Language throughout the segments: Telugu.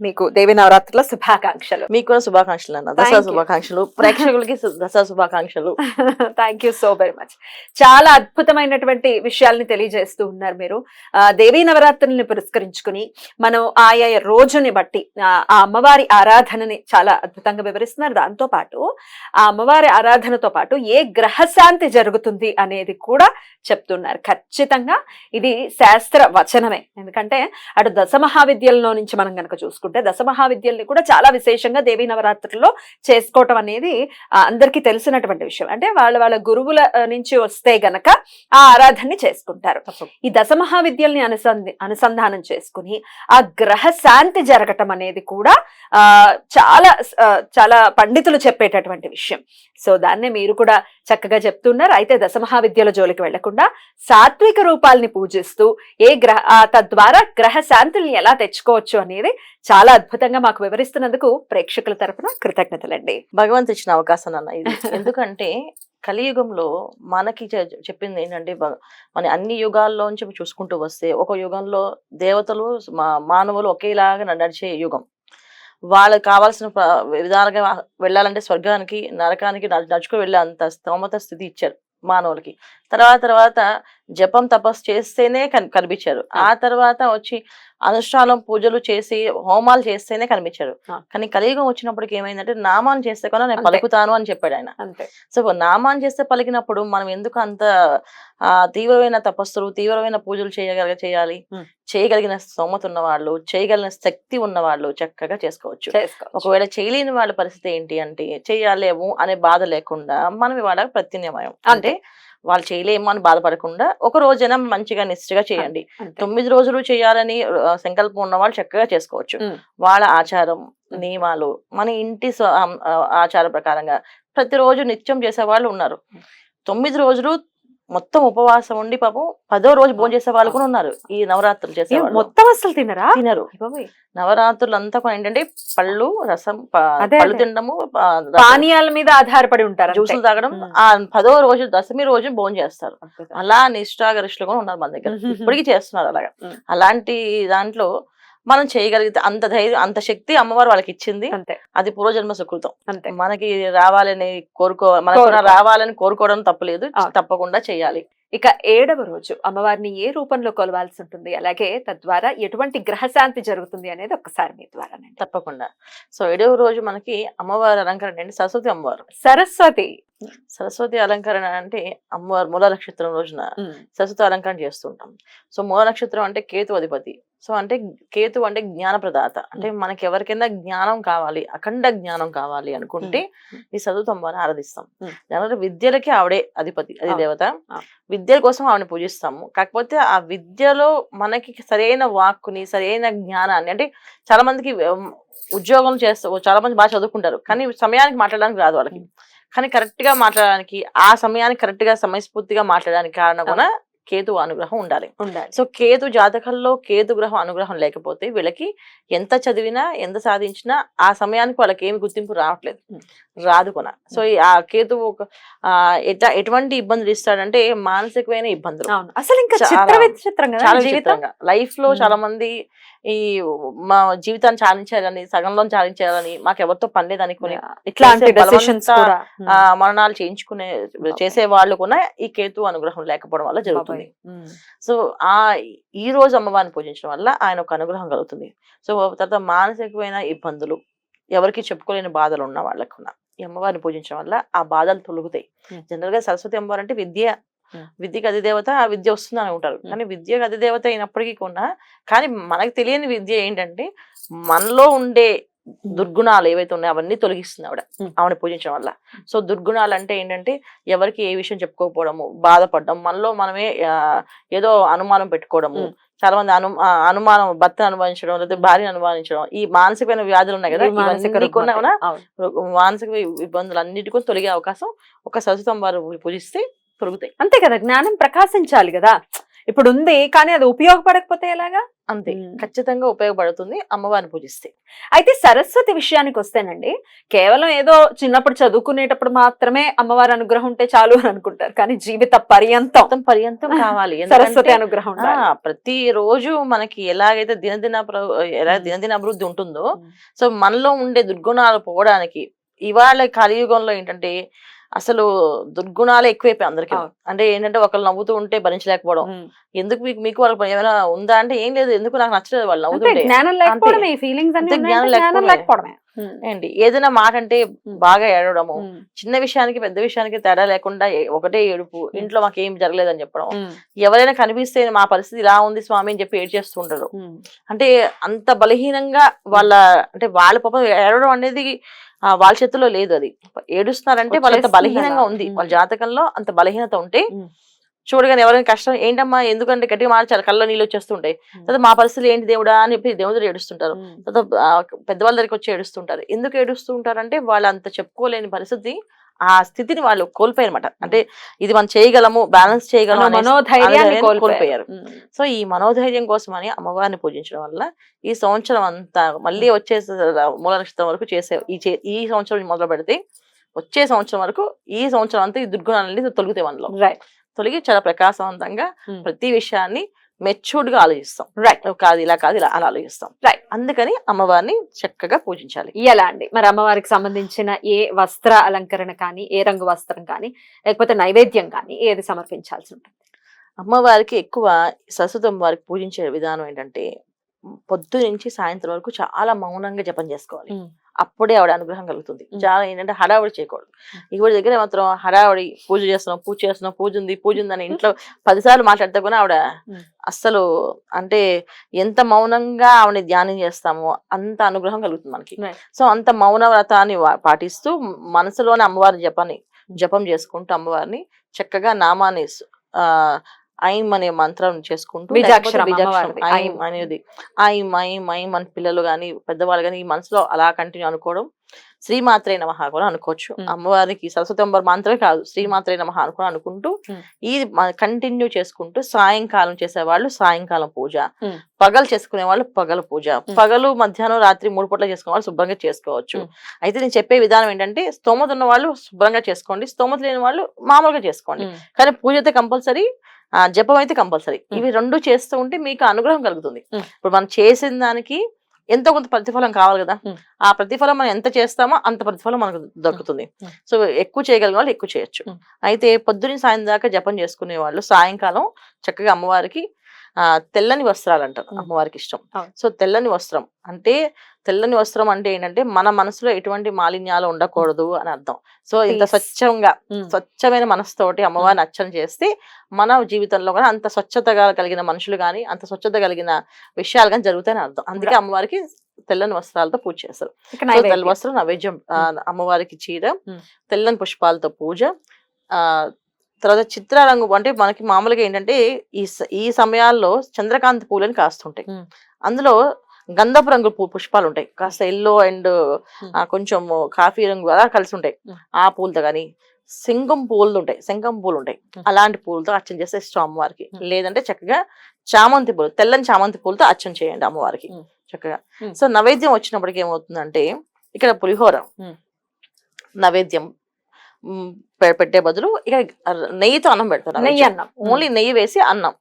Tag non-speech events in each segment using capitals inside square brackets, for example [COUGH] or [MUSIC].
మీకు దేవి నవరాత్రుల శుభాకాంక్షలు. మీకు కూడా శుభాకాంక్షలు అన్న. దసరా. శుభాకాంక్షలు. ప్రేక్షకులకి దసరా శుభాకాంక్షలు. Thank you so very much చాలా అద్భుతమైనటువంటి విషయాల్ని తెలియజేస్తూ ఉన్నారు మీరు. ఆ, దేవీ నవరాత్రుల్ని పురస్కరించుకుని మనం ఆయా రోజుని బట్టి ఆ అమ్మవారి ఆరాధనని చాలా అద్భుతంగా వివరిస్తున్నారు. దాంతో పాటు ఆ అమ్మవారి ఆరాధనతో పాటు ఏ గ్రహశాంతి జరుగుతుంది అనేది కూడా చెప్తున్నారు. ఖచ్చితంగా ఇది శాస్త్ర వచనమే. ఎందుకంటే అటు దశ మహావిద్యల్లో నుంచి మనం కనుక చూసుకుంటే దశ మహావిద్యల్ని కూడా చాలా విశేషంగా దేవీ నవరాత్రుల్లో చేసుకోవటం అనేది అందరికీ తెలిసినటువంటి విషయం. అంటే వాళ్ళ వాళ్ళ గురువుల నుంచి వస్తే గనక ఆ ఆరాధనని చేసుకుంటారు. ఈ దశ మహావిద్యల్ని అనుసంధి అనుసంధానం చేసుకుని ఆ గ్రహ శాంతి జరగటం అనేది కూడా ఆ చాలా చాలా పండితులు చెప్పేటటువంటి విషయం. సో దాన్నే మీరు కూడా చక్కగా చెప్తున్నారు. అయితే దశమహావిద్యల జోలికి వెళ్ళకుండా సాత్విక రూపాల్ని పూజిస్తూ ఏ గ్రహ ఆ, తద్వారా గ్రహ శాంతుల్ని ఎలా తెచ్చుకోవచ్చు అనేది చాలా అద్భుతంగా మాకు వివరిస్తున్నందుకు ప్రేక్షకుల తరపున కృతజ్ఞతలండి. భగవంతు ఇచ్చిన అవకాశం అన్న ఇది. ఎందుకంటే కలియుగంలో మనకి చెప్పింది ఏంటంటే మన అన్ని యుగాల్లోంచి చూసుకుంటూ వస్తే ఒక యుగంలో దేవతలు మా- మానవులు ఒకేలాగా నడిచే యుగం. వాళ్ళకి కావాల్సిన విధాలుగా వెళ్ళాలంటే స్వర్గానికి నరకానికి నడు- నడుచుకు వెళ్ళే అంత స్తోమత స్థితి ఇచ్చారు మానవులకి. తర్వాత తర్వాత జపం తపస్సు చేస్తేనే కన్- కనిపించారు. ఆ. తర్వాత వచ్చి అనుష్ఠానం పూజలు చేసి హోమాలు చేస్తేనే కనిపించారు. కానీ కలియుగం వచ్చినప్పటికి ఏమైందంటే నామాన్ని చేస్తే కూడా నేను. పలుకుతాను అని చెప్పాడు ఆయన. సో నామాన్ని చేస్తే పలికినప్పుడు మనం ఎందుకు అంత ఆ తీవ్రమైన తపస్సులు తీవ్రమైన పూజలు చేయగలిగ చేయాలి. చేయగలిగిన స్తోమత ఉన్న వాళ్ళు చేయగలిగిన శక్తి ఉన్న వాళ్ళు చక్కగా చేసుకోవచ్చు. చేసుకోవచ్చు. ఒకవేళ చేయలేని వాళ్ళ పరిస్థితి ఏంటి అంటే చేయలేము అనే బాధ లేకుండా మనం ఇవాళ ప్రత్యామ్నాయం. అంటే వాళ్ళు చేయలేము అని బాధపడకుండా ఒక రోజైనా మంచిగా నిష్ఠగా చేయండి. తొమ్మిది రోజులు చేయాలని సంకల్పం ఉన్న వాళ్ళు చక్కగా చేసుకోవచ్చు. వాళ్ళ ఆచారం నియమాలు మన ఇంటి ఆచార ప్రకారంగా ప్రతిరోజు నిత్యం చేసే వాళ్ళు ఉన్నారు తొమ్మిది రోజులు మొత్తం ఉపవాసం ఉండి పాపం పదో రోజు భోజనం చేసే వాళ్ళు కూడా ఉన్నారు ఈ నవరాత్రులు చేసే మొత్తం అసలు తినరా తినరు. నవరాత్రులు అంతా కూడా ఏంటంటే పళ్ళు రసం పళ్ళు. తినడము పానీయాల మీద ఆధారపడి ఉంటారు. జ్యూసులు తాగడం. ఆ పదో రోజు దశమి రోజు భోజనం చేస్తారు. అలా నిష్ఠాగరిష్ఠులు కూడా ఉన్నారు మన దగ్గర. ఇప్పటికీ చేస్తున్నారు అలాగా. అలాంటి దాంట్లో మనం చేయగలిగితే అంత ధైర్యం అంత శక్తి అమ్మవారు వాళ్ళకి ఇచ్చింది అంతే. అది పూర్వజన్మ సుకృతం. అంతే. మనకి రావాలని కోరుకో మనకు. రావాలని కోరుకోవడం తప్పలేదు. తప్పకుండా చేయాలి. ఇక ఏడవ రోజు అమ్మవారిని ఏ రూపంలో కొలవాల్సి ఉంటుంది? అలాగే తద్వారా ఎటువంటి గ్రహశాంతి జరుగుతుంది అనేది ఒక్కసారి మీ ద్వారా తప్పకుండా. సో ఏడవ రోజు మనకి అమ్మవారి అలంకరణ అంటే సరస్వతి అమ్మవారు. సరస్వతి. సరస్వతి అలంకరణ అంటే అమ్మవారు మూల నక్షత్రం రోజున సరస్వతి అలంకరణ చేస్తుంటాం. సో మూల నక్షత్రం అంటే కేతు అధిపతి. సో అంటే కేతు అంటే జ్ఞాన ప్రదాత అంటే మనకి ఎవరికైనా జ్ఞానం కావాలి అఖండ జ్ఞానం కావాలి అనుకుంటే ఈ చదువుతాం అమ్మవారిని ఆరాధిస్తాం. జనరల్ విద్యలకి ఆవిడే అధిపతి అది. దేవత. విద్యల కోసం ఆవిడని పూజిస్తాము. కాకపోతే ఆ విద్యలో మనకి సరైన వాక్కుని సరైన జ్ఞానాన్ని అంటే చాలా మందికి ఉద్యోగం చేస్తూ చాలా మంది బాగా చదువుకుంటారు. కానీ సమయానికి మాట్లాడడానికి రాదు వాళ్ళకి. కానీ కరెక్ట్గా మాట్లాడడానికి ఆ సమయానికి కరెక్ట్గా సమయస్ఫూర్తిగా మాట్లాడడానికి కారణం కూడా కేతు అనుగ్రహం ఉండాలి. ఉండాలి. సో కేతు జాతకంలో కేతు గ్రహం అనుగ్రహం లేకపోతే వీళ్ళకి ఎంత చదివినా ఎంత సాధించినా ఆ సమయానికి వాళ్ళకి ఏమి గుర్తింపు రావట్లేదు. రాదు కొన సో ఆ కేతు ఒక ఎట్లా ఎటువంటి ఇబ్బందులు ఇస్తాడంటే మానసికమైన ఇబ్బందులు. అసలు ఇంకా చాలా- విచిత్రంగా లైఫ్లో. చాలా మంది ఈ మా జీవితాన్ని చాలించాలని సగంలో చాలించాలని మాకు ఎవరితో పని అనుకుని ఇట్లాంటి మరణాలు చేయించుకునే చేసే వాళ్ళు కూడా ఈ కేతు అనుగ్రహం లేకపోవడం వల్ల జరుగుతుంది. ఉమ్. సో ఆ ఈ రోజు అమ్మవారిని పూజించడం వల్ల ఆయన ఒక అనుగ్రహం కలుగుతుంది సో తర్వాత మానసికమైన ఇబ్బందులు ఎవరికి చెప్పుకోలేని బాధలు ఉన్న వాళ్ళకు ఉన్న ఈ అమ్మవారిని పూజించడం వల్ల ఆ బాధలు తొలుగుతాయి. జనరల్గా సరస్వతి అమ్మవారు అంటే విద్య. విద్యకి అధిదేవత ఆ విద్య వస్తుంది అని ఉంటారు Hmm. కానీ విద్యకు అధిదేవత అయినప్పటికీ కూడా కానీ మనకు తెలియని విద్య ఏంటంటే మనలో ఉండే దుర్గుణాలు ఏవైతే ఉన్నాయో అవన్నీ తొలగిస్తుంది ఆవిడ. ఆవిడ పూజించడం వల్ల సో దుర్గుణాలు అంటే ఏంటంటే ఎవరికి ఏ విషయం చెప్పుకోకపోవడము బాధపడడం మనలో మనమే ఏదో అనుమానం పెట్టుకోవడము. చాలా మంది అను అనుమానం భర్తను అనుమానించడం లేదా భార్యను అనుమానించడం ఈ మానసికమైన వ్యాధులు ఉన్నాయి కదా. మానసిక ఇబ్బందులు అన్నిటికీ తొలగే అవకాశం ఒక సరస్వతం వారు పూజిస్తే తొలుగుతాయి అంతే కదా జ్ఞానం ప్రకాశించాలి కదా ఇప్పుడు ఉంది కానీ అది ఉపయోగపడకపోతే ఎలాగా అంతే. ఖచ్చితంగా ఉపయోగపడుతుంది అమ్మవారిని పూజిస్తే అయితే సరస్వతి విషయానికి వస్తేనండి కేవలం ఏదో చిన్నప్పుడు చదువుకునేటప్పుడు మాత్రమే అమ్మవారి అనుగ్రహం ఉంటే చాలు అని అనుకుంటారు కానీ జీవిత పర్యంతం మొత్తం పర్యంతం కావాలి [LAUGHS] సరస్వతి అనుగ్రహం. ప్రతి రోజు మనకి ఎలాగైతే దినదిన ఎలా. దినదిన అభివృద్ధి ఉంటుందో. సో మనలో ఉండే దుర్గుణాలు పోవడానికి ఇవాళ కలియుగంలో ఏంటంటే అసలు దుర్గుణాలే ఎక్కువైపోయాయి అందరికీ. అంటే ఏంటంటే ఒకళ్ళు నవ్వుతూ ఉంటే భరించలేకపోవడం. ఎందుకు మీకు మీకు వాళ్ళకి ఏమైనా ఉందా అంటే ఏం లేదు ఎందుకు నాకు నచ్చలేదు వాళ్ళు నవ్వుతుంటే జ్ఞానం లేకపోవడమే. ఏంటి ఏదైనా మాట అంటే. బాగా ఏడవడము. చిన్న విషయానికి పెద్ద విషయానికి తేడా లేకుండా ఒకటే ఏడుపు ఇంట్లో మాకు ఏం జరగలేదని చెప్పడం. ఎవరైనా కనిపిస్తే మా పరిస్థితి ఇలా ఉంది స్వామి అని చెప్పి ఏడ్చేస్తుంటారు. అంటే అంత బలహీనంగా వాళ్ళ అంటే వాళ్ళ పాపం ఏడవడం అనేది వాళ్ళ చేతిలో లేదు అది ఏడుస్తున్నారంటే వాళ్ళంత బలహీనంగా. ఉంది. వాళ్ళ జాతకంలో అంత బలహీనత ఉంటే. చూడగానే ఎవరైనా కష్టం ఏంటమ్మా ఎందుకంటే గట్టిగా మార్చాలి కళ్ళ నీళ్ళు వచ్చేస్తుంటాయి. తర్వాత మా పరిస్థితి ఏంటి దేవుడా అని చెప్పి దేవుడు ఏడుస్తుంటారు. తర్వాత పెద్దవాళ్ళ దగ్గరికి వచ్చి ఏడుస్తుంటారు ఎందుకు ఏడుస్తూ ఉంటారంటే వాళ్ళు అంత చెప్పుకోలేని పరిస్థితి ఆ స్థితిని వాళ్ళు కోల్పోయారు అనమాట అంటే ఇది మనం చేయగలము బ్యాలెన్స్ చేయగలము మనోధైర్యాన్ని కోల్పోయారు. సో ఈ మనోధైర్యం కోసమని అమ్మవారిని పూజించడం వల్ల ఈ సంవత్సరం అంతా మళ్ళీ వచ్చే మూల నక్షత్రం వరకు చేసే ఈ ఈ సంవత్సరం మొదలు పెడితే వచ్చే సంవత్సరం వరకు ఈ సంవత్సరం అంతా ఈ దుర్గుణాలన్నీ తొలుగుతాయి మనలో. తొలగి చాలా ప్రకాశవంతంగా. ప్రతి విషయాన్ని మెచ్యూర్డ్గా ఆలోచిస్తాం రైట్ కాదు ఇలా కాదు ఇలా అలా ఆలోచిస్తాం. Right. అందుకని అమ్మవారిని చక్కగా పూజించాలి. ఎలా అండి? మరి అమ్మవారికి సంబంధించిన ఏ వస్త్ర అలంకరణ కానీ ఏ రంగు వస్త్రం కానీ లేకపోతే నైవేద్యం కానీ ఏది సమర్పించాల్సి ఉంటుంది? అమ్మవారికి ఎక్కువ సరస్వతం వారికి పూజించే విధానం ఏంటంటే పొద్దు నుంచి సాయంత్రం వరకు చాలా మౌనంగా జపం చేసుకోవాలి. అప్పుడే ఆవిడ అనుగ్రహం కలుగుతుంది. చాలా ఏంటంటే హడావుడి చేయకూడదు ఈవిడ దగ్గర మాత్రం హడావుడి పూజ చేస్తున్నాం పూజ చేస్తున్నాం పూజ ఉంది పూజ ఉందని ఇంట్లో పదిసార్లు మాట్లాడితే కూడా ఆవిడ. అస్సలు అంటే ఎంత మౌనంగా ఆవిడ ధ్యానం చేస్తామో అంత అనుగ్రహం కలుగుతుంది మనకి. సో అంత మౌన వ్రతాన్ని పాటిస్తూ మనసులోని అమ్మవారి జపాన్ని జపం చేసుకుంటూ అమ్మవారిని చక్కగా నామాన్ని ఐం అనే మంత్రం చేసుకుంటూ ఐం. అనేది ఐం ఐం ఐం మన పిల్లలు గాని పెద్దవాళ్ళు గాని ఈ మనసులో అలా కంటిన్యూ అనుకోవడం శ్రీమాత్రే నమః కూడా అనుకోవచ్చు. అమ్మవారికి సరస్వతి అమ్మవారి మంత్రమే కాదు శ్రీమాత్రే నమః అనుకుని అనుకుంటూ. ఇది కంటిన్యూ చేసుకుంటూ సాయంకాలం చేసేవాళ్ళు సాయంకాలం పూజ. పగలు చేసుకునే వాళ్ళు పగల పూజ. పగలు మధ్యాహ్నం రాత్రి మూడు పూటలు చేసుకునే వాళ్ళు శుభ్రంగా చేసుకోవచ్చు. అయితే నేను చెప్పే విధానం ఏంటంటే స్తోమత ఉన్న వాళ్ళు శుభ్రంగా చేసుకోండి స్తోమత లేని వాళ్ళు మామూలుగా చేసుకోండి. కానీ పూజ అయితే కంపల్సరీ జపం అయితే కంపల్సరీ. ఇవి రెండు చేస్తూ ఉంటే మీకు అనుగ్రహం కలుగుతుంది. ఇప్పుడు మనం చేసిన దానికి ఎంతో కొంత ప్రతిఫలం కావాలి కదా. ఆ ప్రతిఫలం మనం ఎంత చేస్తామో అంత ప్రతిఫలం మనకు దక్కుతుంది Hmm. సో ఎక్కువ చేయగలిగిన వాళ్ళు ఎక్కువ చేయొచ్చు. అయితే పొద్దున్న సాయం దాకా జపం చేసుకునే వాళ్ళు సాయంకాలం చక్కగా అమ్మవారికి తెల్లని వస్త్రాలు అంటారు. అమ్మవారికి ఇష్టం. సో తెల్లని వస్త్రం అంటే తెల్లని వస్త్రం అంటే ఏంటంటే మన మనసులో ఎటువంటి మాలిన్యాలు ఉండకూడదు అని అర్థం సో ఇంత. స్వచ్ఛంగా. స్వచ్ఛమైన మనసుతోటి అమ్మవారిని అర్చన చేస్తే మన జీవితంలో కూడా అంత స్వచ్ఛతగా కలిగిన మనుషులు గాని అంత స్వచ్ఛత కలిగిన విషయాలు కానీ జరుగుతాయని అర్థం అందుకే అమ్మవారికి తెల్లని వస్త్రాలతో పూజ చేస్తారు తెల్ల. వస్త్రం నైవేద్యం అమ్మవారికి చీర. తెల్లని పుష్పాలతో పూజ ఆ తర్వాత చిత్ర రంగు అంటే మనకి మామూలుగా ఏంటంటే ఈ ఈ సమయాల్లో చంద్రకాంతి పూలని కాస్తుంటాయి. అందులో గంధపు రంగు పూ- పుష్పాలు ఉంటాయి కాస్త ఎల్లో అండ్. కొంచెం కాఫీ రంగు అలా కలిసి ఉంటాయి. ఆ పూలతో కానీ సింగం పూలు ఉంటాయి శంఖం పూలు ఉంటాయి. అలాంటి పూలతో అర్చన చేస్తే ఇష్టం అమ్మవారికి. లేదంటే చక్కగా చామంతి పూలు తెల్లని చామంతి పూలతో అర్చన చేయండి అమ్మవారికి. చక్కగా. సో నైవేద్యం వచ్చినప్పటికి ఏమవుతుందంటే ఇక్కడ పులిహోర. నైవేద్యం పెట్టే బదులు ఇక నెయ్యితో అన్నం పెడతారు నెయ్యి. అన్నం ఓన్లీ నెయ్యి వేసి అన్నం.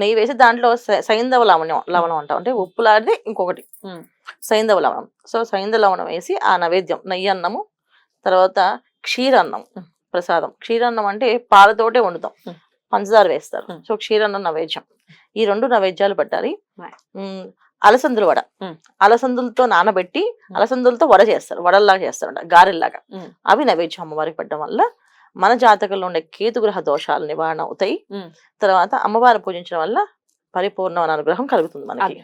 నెయ్యి వేసి దాంట్లో సైంధవ లవణం లవణం అంటాం అంటే ఉప్పు లాంటిది ఇంకొకటి. సైంధవ లవణం సో సైంధవ లవణం వేసి ఆ నైవేద్యం నెయ్యి అన్నము తర్వాత క్షీరన్నం. ప్రసాదం క్షీరన్నం అంటే పాలతోటే వండుతాం. పంచదార వేస్తారు. సో క్షీరన్నం నైవేద్యం ఈ రెండు నైవేద్యాలు పెట్టాలి అలసందుల వడ. అలసందులతో నానబెట్టి అలసందులతో వడ చేస్తారు వడల్లాగా చేస్తారు గారెల్లాగా. అవి నైవేద్యం అమ్మవారికి పెట్టడం వల్ల మన జాతకంలో ఉండే కేతుగ్రహ దోషాలు నివారణ అవుతాయి. తర్వాత అమ్మవారిని పూజించడం వల్ల పరిపూర్ణమైన అనుగ్రహం కలుగుతుంది మనకి.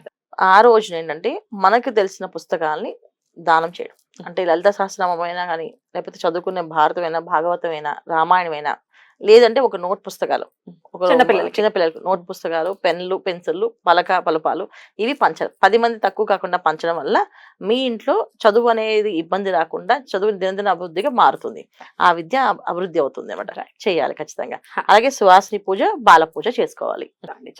ఆ రోజున ఏంటంటే మనకి తెలిసిన పుస్తకాల్ని దానం చేయడం అంటే లలిత సహస్రనామైనా కానీ లేకపోతే చదువుకునే భారతమైనా భాగవతమైనా రామాయణమైనా లేదంటే ఒక నోట్ పుస్తకాలు. ఒక చిన్నపిల్లలకి. చిన్నపిల్లలకు నోట్ పుస్తకాలు పెన్లు పెన్సిళ్ళు పలక పలుపాలు ఇవి పంచడం. పది మంది తక్కువ కాకుండా పంచడం వల్ల మీ ఇంట్లో చదువు అనేది ఇబ్బంది రాకుండా చదువు దినదిన అభివృద్ధిగా మారుతుంది. ఆ విద్య అభివృద్ధి అవుతుంది అనమాట చేయాలి ఖచ్చితంగా. అలాగే సువాసిని పూజ బాల పూజ చేసుకోవాలి.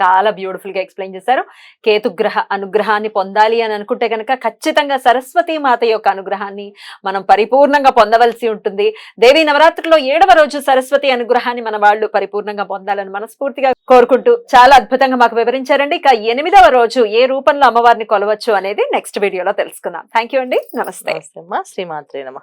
చాలా బ్యూటిఫుల్గా ఎక్స్ప్లెయిన్ చేశారు. కేతుగ్రహ అనుగ్రహాన్ని పొందాలి అని అనుకుంటే కనుక ఖచ్చితంగా సరస్వతి మాత యొక్క అనుగ్రహాన్ని మనం పరిపూర్ణంగా పొందవలసి ఉంటుంది. దేవి నవరాత్రిలో ఏడవ రోజు సరస్వతి అనుగ్రహాన్ని మన వాళ్ళు పరిపూర్ణంగా పొందాలని మనస్ఫూర్తిగా కోరుకుంటూ చాలా అద్భుతంగా మాకు వివరించారండి. ఇక ఎనిమిదవ రోజు ఏ రూపంలో అమ్మవారిని కొలవచ్చు అనేది నెక్స్ట్ వీడియోలో తెలుసుకుందాం. థ్యాంక్ యూ అండి. నమస్తే. శ్రీమాత్రి నమ.